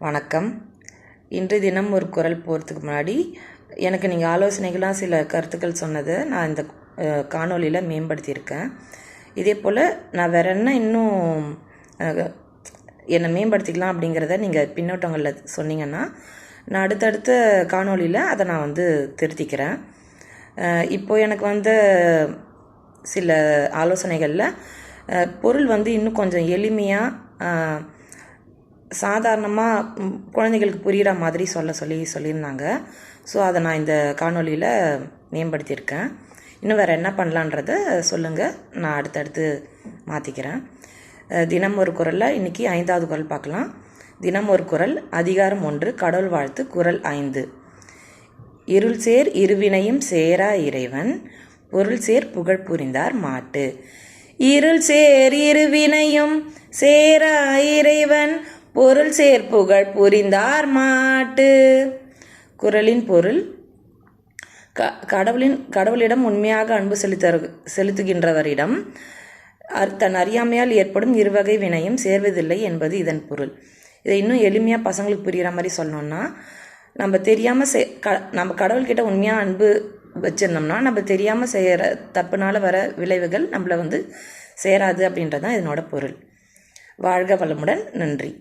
வணக்கம். இன்று தினம் ஒரு குரல் போகிறதுக்கு முன்னாடி எனக்கு நீங்கள் ஆலோசனைகளாக சில கருத்துக்கள் சொன்னதை நான் இந்த காணொலியில் மேம்படுத்தியிருக்கேன். இதே போல் நான் வேற என்ன இன்னும் என்னை மேம்படுத்திக்கலாம் அப்படிங்கிறத நீங்கள் பின்னோட்டங்களில் சொன்னீங்கன்னா நான் அடுத்தடுத்த காணொலியில் அதை நான் வந்து திருத்திக்கிறேன். இப்போ எனக்கு வந்த சில ஆலோசனைகளில் பொருள் வந்து இன்னும் கொஞ்சம் எளிமையாக சாதாரணமாக குழந்தைகளுக்கு புரிகிற மாதிரி சொல்ல சொல்லி சொல்லியிருந்தாங்க. ஸோ அதை நான் இந்த காணொலியில் மேம்படுத்தியிருக்கேன். இன்னும் வேறு என்ன பண்ணலான்றத சொல்லுங்கள் நான் அடுத்தடுத்து மாற்றிக்கிறேன் தினம் ஒரு குரலில் இன்றைக்கி ஐந்தாவது குரல் பார்க்கலாம். தினம் ஒரு குரல் அதிகாரம் ஒன்று கடவுள் வாழ்த்து குரல் ஐந்து. இருள் சேர் இருவினையும் சேரா இறைவன் பொருள் சேர் புகழ் புரிந்தார் மாட்டு. இருள் சேர் இருவினையும் சேரா இறைவன் பொருள் சேர்ப்புகள் புகழ் புரிந்தார் மாட்டு. குரலின் பொருள் க கடவுளின் கடவுளிடம் உண்மையாக அன்பு செலுத்த செலுத்துகின்றவரிடம் தன் அறியாமையால் ஏற்படும் இருவகை வினையும் சேர்வதில்லை என்பது இதன் பொருள். இதை இன்னும் எளிமையாக பசங்களுக்கு புரிகிற மாதிரி சொல்லணும்னா நம்ம தெரியாமல் செய் க நம்ம கடவுள்கிட்ட உண்மையாக அன்பு வச்சுருந்தோம்னா நம்ம தெரியாமல் செய்கிற தப்புனால வர விளைவுகள் நம்மளை வந்து சேராது அப்படின்றது தான் இதனோட பொருள். வாழ்க வளமுடன் நன்றி.